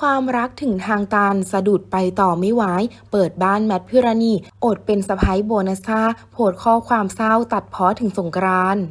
ความรักถึงทางตันสะดุดไปต่อไม่ไหวเปิดบ้านแมทพิรณีอดเป็นสะพ้ายโบนัสซาโพสต์ข้อความเศร้าตัดเพ้อถึงสงกรานต์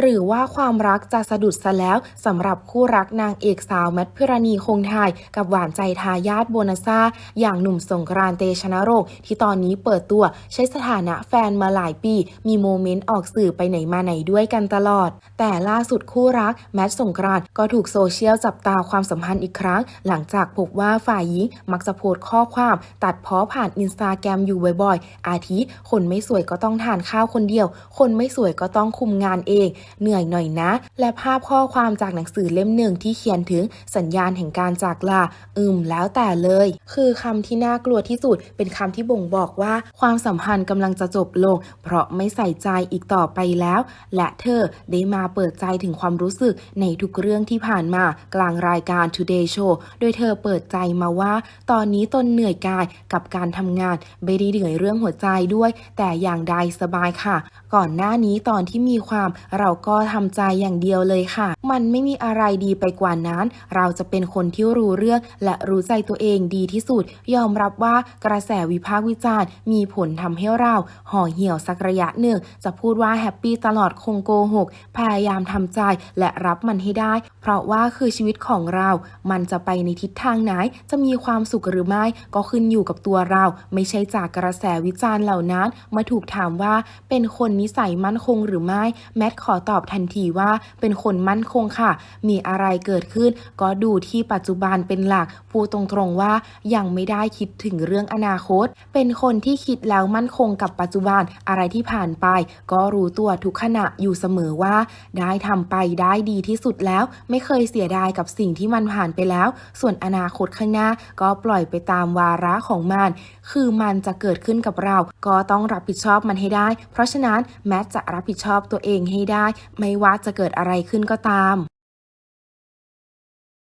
หรือว่าความรักจะสะดุดซะแล้วสำหรับคู่รักนางเอกสาวแมทพิรณีคงไทยกับหวานใจทายาทโบนัสซาอย่างหนุ่มสงกรานต์เตชะนรงค์ที่ตอนนี้เปิดตัวใช้สถานะแฟนมาหลายปี มีโมเมนต์ออกสื่อไปไหนมาไหนด้วยกันตลอด แต่ล่าสุดคู่รักแมทสงกรานต์ก็ถูกโซเชียลจับตาความสัมพันธ์อีกครั้ง หลังจากพบว่าฝ่ายหญิงมักจะโพสข้อความตัดเพ้อผ่านอินสตาแกรมอยู่บ่อยๆอาทิ คนไม่สวยก็ต้องทานข้าวคนเดียว คนไม่สวยก็ต้องคุมงานเอง เหนื่อยหน่อยนะ และภาพข้อความจากหนังสือเล่มหนึ่งที่เขียนถึงสัญญาณแห่งการจากลา อืมแล้วแต่เลย คือคำที่น่ากลัวที่สุด เป็นคำที่บ่งบอกว่าความสัมพันธ์กำลังจะจบลง เพราะไม่ใส่ใจอีกต่อไปแล้ว และเธอได้มาเปิดใจถึงความรู้สึกในทุกเรื่องที่ผ่านมากลางรายการ Today Show โดยเธอเปิดใจมาว่า ตอนนี้ตนเหนื่อยกายกับการทำงานไม่ได้เหนื่อยเรื่องหัวใจด้วย แต่อย่างใดสบายค่ะ ก่อนหน้านี้ตอนที่มีความเราก็ทำใจอย่างเดียวเลยค่ะ มันไม่มีอะไรดีไปกว่านั้น เราจะเป็นคนที่รู้เรื่องและรู้ใจตัวเองดีที่สุด ยอมรับว่ากระแสวิพากษ์วิจารณ์ มีผลทำให้เราห่อเหี่ยวสักระยะหนึ่ง จะพูดว่าแฮปปี้ตลอดคงโกหก พยายามทำใจและรับมันให้ได้ เพราะว่าคือชีวิตของเรา มันจะไปในทิศทางไหน จะมีความสุขหรือไม่ ก็ขึ้นอยู่กับตัวเรา ไม่ใช่จากกระแสวิวิจารณ์เหล่านั้นมาถูกถามว่าเป็นคนนิสัยมั่นคงหรือไม่ แมทขอตอบทันทีว่าเป็นคนมั่นคงค่ะ มีอะไรเกิดขึ้น ก็ดูที่ปัจจุบันเป็นหลักพูดตรงๆว่ายังไม่ได้คิดถึงเรื่องอนาคต เป็นคนที่คิดแล้วมั่นคงกับปัจจุบันอะไรที่ผ่านไป ก็รู้ตัวทุกขณะอยู่เสมอว่า ได้ทำไปได้ดีที่สุดแล้ว ไม่เคยเสียดายกับสิ่งที่มันผ่านไปแล้ว ส่วนอนาคตข้างหน้าก็ปล่อยไปตามวาระของมัน คือมันจะเกิดขึ้นกับเราก็ต้องรับผิดชอบมันให้ได้ เพราะฉะนั้นแมทจะรับผิดชอบตัวเองให้ได้ ไม่ว่าจะเกิดอะไรขึ้นก็ตาม